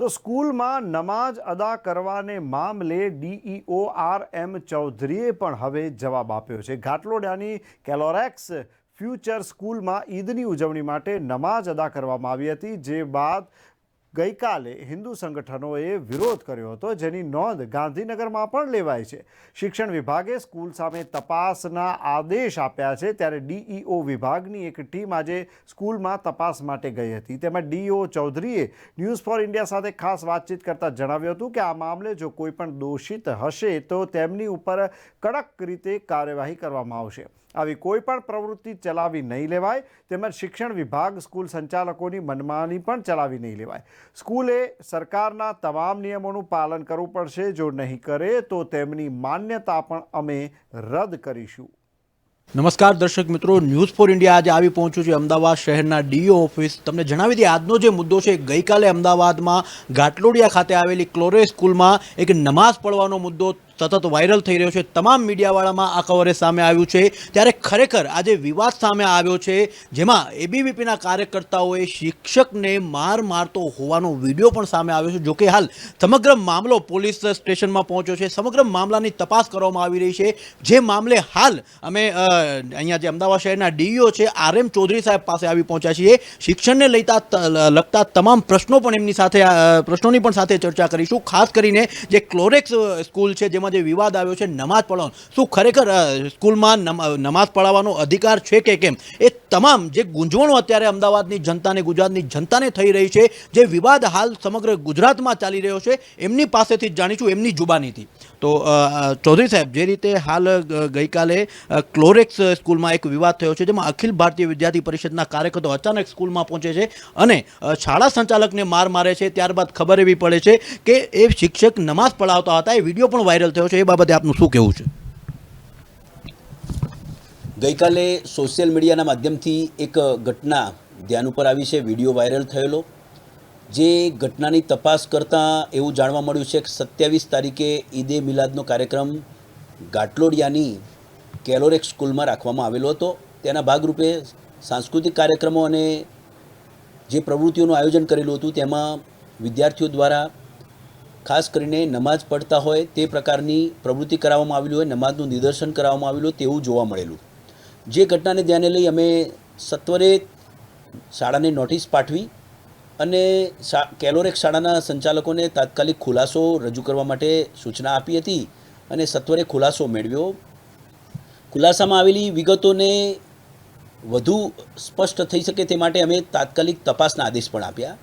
તો સ્કૂલમાં નમાજ અદા કરવાને મામલે ડીઈઓ આર એમ ચૌધરીએ પણ હવે જવાબ આપ્યો છે. ઘાટલોડિયાની કેલોરેક્સ ફ્યુચર સ્કૂલમાં ઈદની ઉજવણી માટે નમાજ અદા કરવામાં આવી હતી, જે બાદ ગઈકાલે હિન્દુ સંગઠનોએ વિરોધ કર્યો હતો, જેની નોંધ ગાંધીનગરમાં પણ લેવાય છે. શિક્ષણ વિભાગે સ્કૂલ સામે તપાસના આદેશ આપ્યા છે, ત્યારે ડીઈઓ વિભાગની એક ટીમ આજે સ્કૂલમાં તપાસ માટે ગઈ હતી. તેમાં ડીઈઓ ચૌધરીએ ન્યૂઝ ફોર ઇન્ડિયા સાથે ખાસ વાતચીત કરતાં જણાવ્યું હતું કે આ મામલે જો કોઈ પણ દોષિત હશે, તો તેમની ઉપર કડક રીતે કાર્યવાહી કરવામાં આવશે. આવી કોઈ પણ પ્રવૃત્તિ ચલાવી નહીં લેવાય. તેમજ શિક્ષણ વિભાગ સ્કૂલ સંચાલકોની મનમાની પણ ચલાવી નહીં લેવાય. સ્કૂલે સરકારના તમામ નિયમોનું પાલન કરવું પડશે. જો નહીં કરે તો તેમની માન્યતા પણ અમે રદ કરીશું. નમસ્કાર દર્શક મિત્રો, ન્યૂઝ ફોર ઇન્ડિયા આજે આવી પહોંચ્યું છે અમદાવાદ શહેરના ડીઓ ઓફિસ. તમને જણાવી દઈએ, આજનો જે મુદ્દો છે, ગઈકાલે અમદાવાદમાં ઘાટલોડિયા ખાતે આવેલી ક્લોરે સ્કૂલમાં એક નમાઝ પઢવાનો મુદ્દો સતત વાયરલ થઈ રહ્યો છે. તમામ મીડિયાવાળામાં આ કવરેજ સામે આવ્યું છે. ત્યારે ખરેખર આજે વિવાદ સામે આવ્યો છે. જેમાં એબીવીપીના કાર્યકર્તાઓએ શિક્ષકને માર મારતો હોવાનો વીડિયો પણ સામે આવ્યો છે. જોકે હાલ સમગ્ર મામલો પોલીસ સ્ટેશનમાં પહોંચ્યો છે. સમગ્ર મામલાની તપાસ કરવામાં આવી રહી છે. જે મામલે હાલ અમે અહીંયા જે અમદાવાદ શહેરના ડીઈઓ છે, આર એમ ચૌધરી સાહેબ પાસે આવી પહોંચ્યા છીએ. શિક્ષણને લઈતા લગતા તમામ પ્રશ્નો પણ એમની સાથે પ્રશ્નોની પણ સાથે ચર્ચા કરીશું. ખાસ કરીને જે ક્લોરેક્સ સ્કૂલ છે, જેમાં જે વિવાદ આવ્યો છે, નમાઝ પઢાવવાનો શું ખરેખર સ્કૂલમાં નમ- નમાઝ પઢાવવાનો અધિકાર છે કે કેમ? એ તમામ જે ગુંજવણો અત્યારે અમદાવાદની જનતાને, ગુજરાતની જનતાને થઈ રહી છે, જે વિવાદ હાલ સમગ્ર ગુજરાતમાં ચાલી રહ્યો છે, એમની પાસેથી જ જાણીશું, એમની જુબાનીથી. તો ચૌધરી સાહેબ, જે રીતે હાલ ગઈકાલે ક્લોરેક્સ સ્કૂલમાં એક વિવાદ થયો છે, જેમાં અખિલ ભારતીય વિદ્યાર્થી પરિષદના કાર્યકર્તાઓ અચાનક સ્કૂલમાં પહોંચે છે અને શાળા સંચાલકને માર મારે છે, ત્યારબાદ ખબર એવી પડે છે કે એ શિક્ષક નમાઝ પઢાવતા હતા, એ વીડિયો પણ વાયરલ થયો છે, એ બાબતે આપનું શું કહેવું છે? ગઈકાલે સોશિયલ મીડિયાના માધ્યમથી એક ઘટના ધ્યાન ઉપર આવી છે, વીડિયો વાયરલ થયેલો. જે ઘટનાની તપાસ કરતાં એવું જાણવા મળ્યું છે કે સત્યાવીસ તારીખે ઈદે મિલાદનો કાર્યક્રમ ગાટલોડિયાની કેલોરેક સ્કૂલમાં રાખવામાં આવેલો હતો. તેના ભાગરૂપે સાંસ્કૃતિક કાર્યક્રમો અને જે પ્રવૃત્તિઓનું આયોજન કરેલું હતું, તેમાં વિદ્યાર્થીઓ દ્વારા ખાસ કરીને નમાઝ પઢતા હોય તે પ્રકારની પ્રવૃત્તિ કરાવવામાં આવેલી હોય, નમાઝનું નિદર્શન કરાવવામાં આવેલું તેવું જોવા મળેલું. જે ઘટનાને ધ્યાને લઈ અમે સત્વરે શાળાને નોટિસ પાઠવી અને કેલોરેક શાળાના સંચાલકોને તાત્કાલિક ખુલાસો રજૂ કરવા માટે સૂચના આપી હતી અને સત્વરે ખુલાસો મેળવ્યો. ખુલાસામાં આવેલી વિગતોને વધુ સ્પષ્ટ થઈ શકે તે માટે અમે તાત્કાલિક તપાસના આદેશ પણ આપ્યા.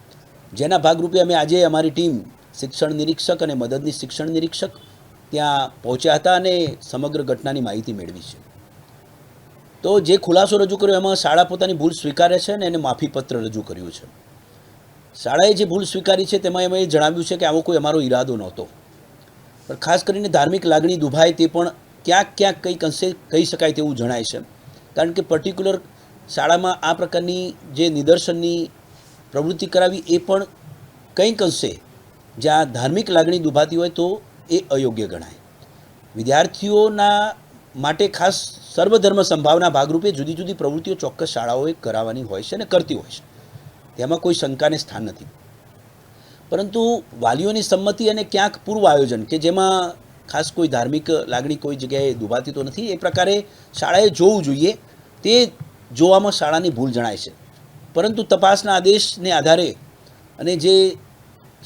જેના ભાગરૂપે અમે આજે અમારી ટીમ શિક્ષણ નિરીક્ષક અને મદદની શિક્ષણ નિરીક્ષક ત્યાં પહોંચ્યા હતા અને સમગ્ર ઘટનાની માહિતી મેળવી છે. તો જે ખુલાસો રજૂ કર્યો એમાં શાળા પોતાની ભૂલ સ્વીકારે છે અને એને માફીપત્ર રજૂ કર્યું છે. શાળાએ જે ભૂલ સ્વીકારી છે તેમાં એમાં એ જણાવ્યું છે કે આવો કોઈ અમારો ઈરાદો નહોતો. પણ ખાસ કરીને ધાર્મિક લાગણી દુભાય તે પણ ક્યાંક ક્યાંક કંઈક અંશે કહી શકાય તેવું જણાય છે. કારણ કે પર્ટિક્યુલર શાળામાં આ પ્રકારની જે નિદર્શનની પ્રવૃત્તિ કરાવી એ પણ કંઈક અંશે જ્યાં ધાર્મિક લાગણી દુભાતી હોય તો એ અયોગ્ય ગણાય. વિદ્યાર્થીઓના માટે ખાસ સર્વધર્મ સંભાવના ભાગરૂપે જુદી જુદી પ્રવૃત્તિઓ ચોક્કસ શાળાઓએ કરાવવાની હોય છે અને કરતી હોય છે. તેમાં કોઈ શંકાને સ્થાન નથી. પરંતુ વાલીઓની સંમતિ અને ક્યાંક પૂર્વ આયોજન કે જેમાં ખાસ કોઈ ધાર્મિક લાગણી કોઈ જગ્યાએ દુભાતી તો નથી, એ પ્રકારે શાળાએ જોવું જોઈએ. તે જોવામાં શાળાની ભૂલ જણાય છે. પરંતુ તપાસના આદેશને આધારે અને જે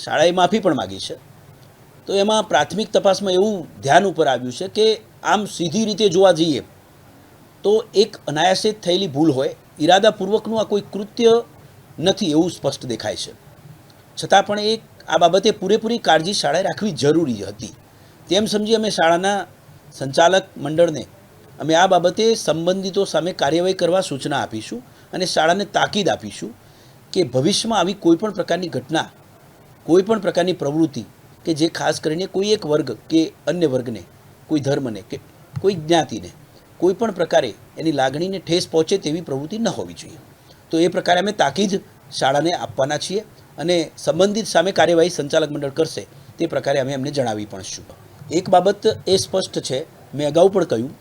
શાળાએ માફી પણ માગી છે, તો એમાં પ્રાથમિક તપાસમાં એવું ધ્યાન ઉપર આવ્યું છે કે આમ સીધી રીતે જોવા જઈએ તો એક અનાયાસે થયેલી ભૂલ હોય, ઈરાદાપૂર્વકનું આ કોઈ કૃત્ય નથી એવું સ્પષ્ટ દેખાય છે. છતાં પણ એક આ બાબતે પૂરેપૂરી કાળજી શાળાએ રાખવી જરૂરી હતી. તેમ સમજી અમે શાળાના સંચાલક મંડળને અમે આ બાબતે સંબંધિતો સામે કાર્યવાહી કરવા સૂચના આપીશું અને શાળાને તાકીદ આપીશું કે ભવિષ્યમાં આવી કોઈ પણ પ્રકારની ઘટના, કોઈ પણ પ્રકારની પ્રવૃત્તિ કે જે ખાસ કરીને કોઈ એક વર્ગ કે અન્ય વર્ગને, કોઈ ધર્મને કે કોઈ જ્ઞાતિને કોઈ પણ પ્રકારે એની લાગણીને ઠેસ પહોંચે તેવી પ્રવૃત્તિ ન હોવી જોઈએ. તો એ પ્રકારે અમે તાકીદ શાળાને આપવાના છીએ અને સંબંધિત સામે કાર્યવાહી સંચાલક મંડળ કરશે તે પ્રકારે અમે એમને જણાવી પણ છું. એક બાબત એ સ્પષ્ટ છે, મેં અગાઉ પણ કહ્યું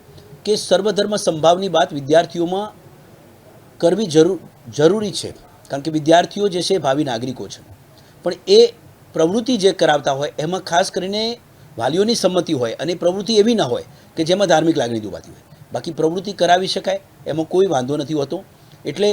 કે સર્વધર્મ સંભાવની વાત વિદ્યાર્થીઓમાં કરવી જરૂર, જરૂરી છે, કારણ કે વિદ્યાર્થીઓ જે છે ભાવિ નાગરિકો છે. પણ એ પ્રવૃત્તિ જે કરાવતા હોય એમાં ખાસ કરીને વાલીઓની સંમતિ હોય અને પ્રવૃત્તિ એવી ના હોય કે જેમાં ધાર્મિક લાગણી દુભાતી હોય. બાકી પ્રવૃત્તિ કરાવી શકાય, એમાં કોઈ વાંધો નથી હોતો. એટલે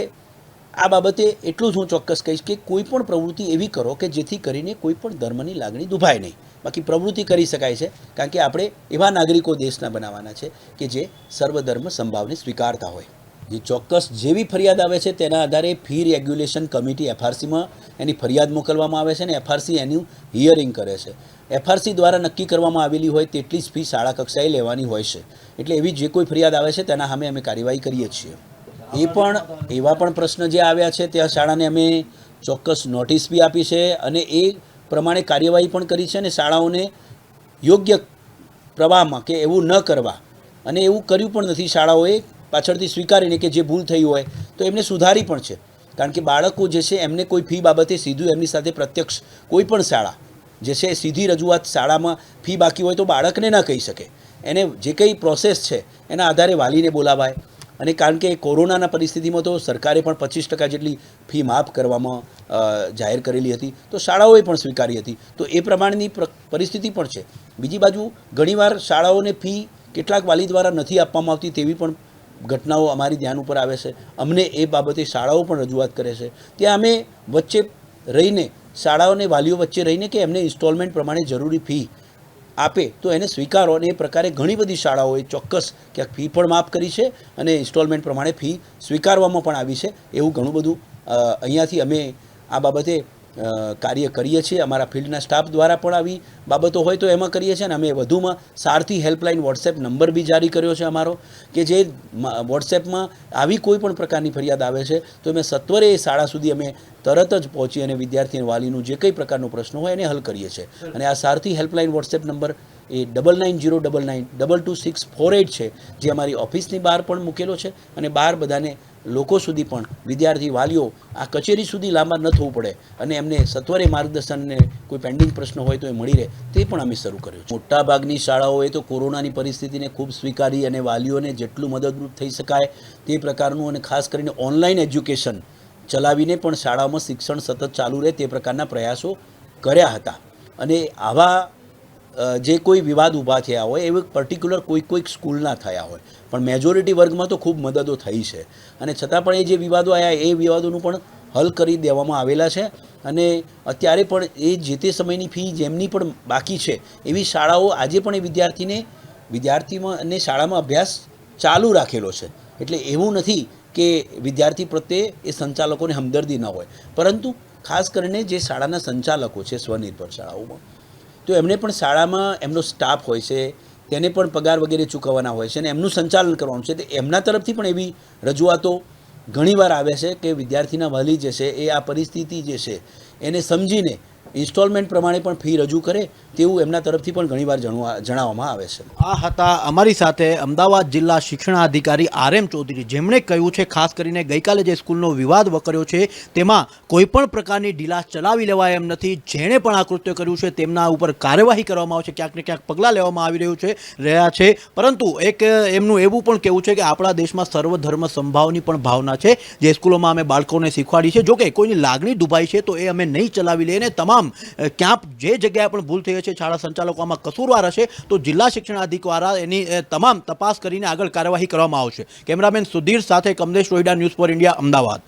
આ બાબતે એટલું જ હું ચોક્કસ કહીશ કે કોઈ પણ પ્રવૃત્તિ એવી કરો કે જેથી કરીને કોઈ પણ ધર્મની લાગણી દુભાય નહીં. બાકી પ્રવૃત્તિ કરી શકાય છે, કારણ કે આપણે એવા નાગરિકો દેશના બનાવવાના છે કે જે સર્વધર્મ સંભાવને સ્વીકારતા હોય. જે ચોક્કસ જેવી ફરિયાદ આવે છે તેના આધારે ફી રેગ્યુલેશન કમિટી એફઆરસીમાં એની ફરિયાદ મોકલવામાં આવે છે અને એફઆરસી એનું હિયરિંગ કરે છે. એફઆરસી દ્વારા નક્કી કરવામાં આવેલી હોય તેટલી જ ફી શાળા કક્ષાએ લેવાની હોય છે. એટલે એવી જે કોઈ ફરિયાદ આવે છે તેના સામે અમે કાર્યવાહી કરીએ છીએ. એ પણ એવા પણ પ્રશ્ન જે આવ્યા છે ત્યાં શાળાને અમે ચોક્કસ નોટિસ બી આપી છે અને એ પ્રમાણે કાર્યવાહી પણ કરી છે અને શાળાઓને યોગ્ય પ્રવાહમાં કે એવું ન કરવા અને એવું કર્યું પણ નથી શાળાઓએ પાછળથી સ્વીકારીને કે જે ભૂલ થઈ હોય, તો એમને સુધારી પણ છે. કારણ કે બાળકો જે છે, એમને કોઈ ફી બાબતે સીધું એમની સાથે પ્રત્યક્ષ કોઈ પણ શાળા જે છે, સીધી રજૂઆત શાળામાં ફી બાકી હોય તો બાળકને ના કહી શકે. એને જે કંઈ પ્રોસેસ છે, એના આધારે વાલીને બોલાવાય. અને કારણ કે કોરોનાના પરિસ્થિતિમાં તો સરકારે પણ પચીસ ટકા જેટલી ફી માફ કરવામાં જાહેર કરેલી હતી. તો શાળાઓએ પણ સ્વીકારી હતી. તો એ પ્રમાણેની પરિસ્થિતિ પણ છે. બીજી બાજુ ઘણીવાર શાળાઓને ફી કેટલાક વાલી દ્વારા નથી આપવામાં આવતી તેવી પણ ઘટનાઓ અમારી ધ્યાન ઉપર આવે છે. અમને એ બાબતે શાળાઓ પણ રજૂઆત કરે છે. ત્યાં અમે વચ્ચે રહીને, શાળાઓને વાલીઓ વચ્ચે રહીને કે એમને ઇન્સ્ટોલમેન્ટ પ્રમાણે જરૂરી ફી આપે, તો એને સ્વીકારો અને એ પ્રકારે ઘણી બધી શાળાઓએ ચોક્કસ ક્યાંક ફી પણ માફ કરી છે અને ઇન્સ્ટોલમેન્ટ પ્રમાણે ફી સ્વીકારવામાં પણ આવી છે. એવું ઘણું બધું અહીંયાથી અમે આ બાબતે કાર્ય કરીએ છીએ. અમારા ફિલ્ડના સ્ટાફ દ્વારા પણ આવી બાબતો હોય તો એમાં કરીએ છીએ અને અમે વધુમાં સારથી હેલ્પલાઇન વોટ્સએપ નંબર બી જારી કર્યો છે અમારો કે જે વોટ્સએપમાં આવી કોઈ પણ પ્રકારની ફરિયાદ આવે છે તો અમે સત્વરે એ શાળા સુધી અમે તરત જ પહોંચી અને વિદ્યાર્થી વાલીનું જે કંઈ પ્રકારનો પ્રશ્ન હોય એને હલ કરીએ છીએ. અને આ સારથી હેલ્પલાઇન વોટ્સએપ નંબર એ double nine zero double nine double two six four eight છે, જે અમારી ઓફિસની બહાર પણ મૂકેલો છે અને બહાર બધાને લોકો સુધી પણ વિદ્યાર્થી વાલીઓ આ કચેરી સુધી લાંબા ન થવું પડે અને એમને સત્વરે માર્ગદર્શનને કોઈ પેન્ડિંગ પ્રશ્ન હોય તો એ મળી રહે, તે પણ અમે શરૂ કર્યું છે. મોટાભાગની શાળાઓએ તો કોરોનાની પરિસ્થિતિને ખૂબ સ્વીકારી અને વાલીઓને જેટલું મદદરૂપ થઈ શકાય તે પ્રકારનું અને ખાસ કરીને ઓનલાઈન એજ્યુકેશન ચલાવીને પણ શાળાઓમાં શિક્ષણ સતત ચાલુ રહે તે પ્રકારના પ્રયાસો કર્યા હતા. અને આવા જે કોઈ વિવાદ ઊભા થયા હોય, એવી પર્ટિક્યુલર કોઈ કોઈક સ્કૂલના થયા હોય. પણ મેજોરિટી વર્ગમાં તો ખૂબ મદદો થઈ છે. અને છતાં પણ એ જે વિવાદો આવ્યા એ વિવાદોનું પણ હલ કરી દેવામાં આવેલા છે. અને અત્યારે પણ એ જે તે સમયની ફી જેમની પણ બાકી છે, એવી શાળાઓ આજે પણ એ વિદ્યાર્થીને, વિદ્યાર્થીમાં અને શાળામાં અભ્યાસ ચાલુ રાખેલો છે. એટલે એવું નથી કે વિદ્યાર્થી પ્રત્યે એ સંચાલકોને હમદર્દી ન હોય. પરંતુ ખાસ કરીને જે શાળાના સંચાલકો છે સ્વનિર્ભર શાળાઓમાં તો એમને પણ શાળામાં એમનો સ્ટાફ હોય છે, તેને પણ પગાર વગેરે ચૂકવવાના હોય છે અને એમનું સંચાલન કરવાનું છે. તો એમના તરફથી પણ એવી રજૂઆતો ઘણીવાર આવે છે કે વિદ્યાર્થીના વાલી જે છે એ આ પરિસ્થિતિ જે છે એને સમજીને ઇન્સ્ટોલમેન્ટ પ્રમાણે પણ ફી રજૂ કરે તેવું એમના તરફથી પણ ઘણીવાર જણવા જણાવવામાં આવે છે. આ હતા અમારી સાથે અમદાવાદ જિલ્લા શિક્ષણાધિકારી આર એમ ચૌધરી. જેમણે કહ્યું છે, ખાસ કરીને ગઈકાલે જે સ્કૂલનો વિવાદ વકર્યો છે, તેમાં કોઈ પણ પ્રકારની ઢીલાસ ચલાવી લેવાય એમ નથી. જેણે પણ આ કૃત્ય કર્યું છે, તેમના ઉપર કાર્યવાહી કરવામાં આવશે. ક્યાંક ને ક્યાંક પગલાં લેવામાં આવી રહ્યું છે, રહ્યા છે. પરંતુ એક એમનું એવું પણ કહેવું છે કે આપણા દેશમાં સર્વધર્મ સંભાવની પણ ભાવના છે. જે સ્કૂલોમાં અમે બાળકોને શીખવાડી છે જોકે કોઈની લાગણી દુભાઈ છે, તો એ અમે નહીં ચલાવી લઈએ તમામ અ, ક્યાંક જે જગ્યાએ પણ ભૂલ થઈ હશે શાળા સંચાલકો આમાં કસૂરવાર હશે તો જિલ્લા શિક્ષણાધિક દ્વારા એની તમામ તપાસ કરીને આગળ કાર્યવાહી કરવામાં આવશે. કેમેરામેન સુધીર સાથે Kamlesh Rohida News four India Ahmedabad.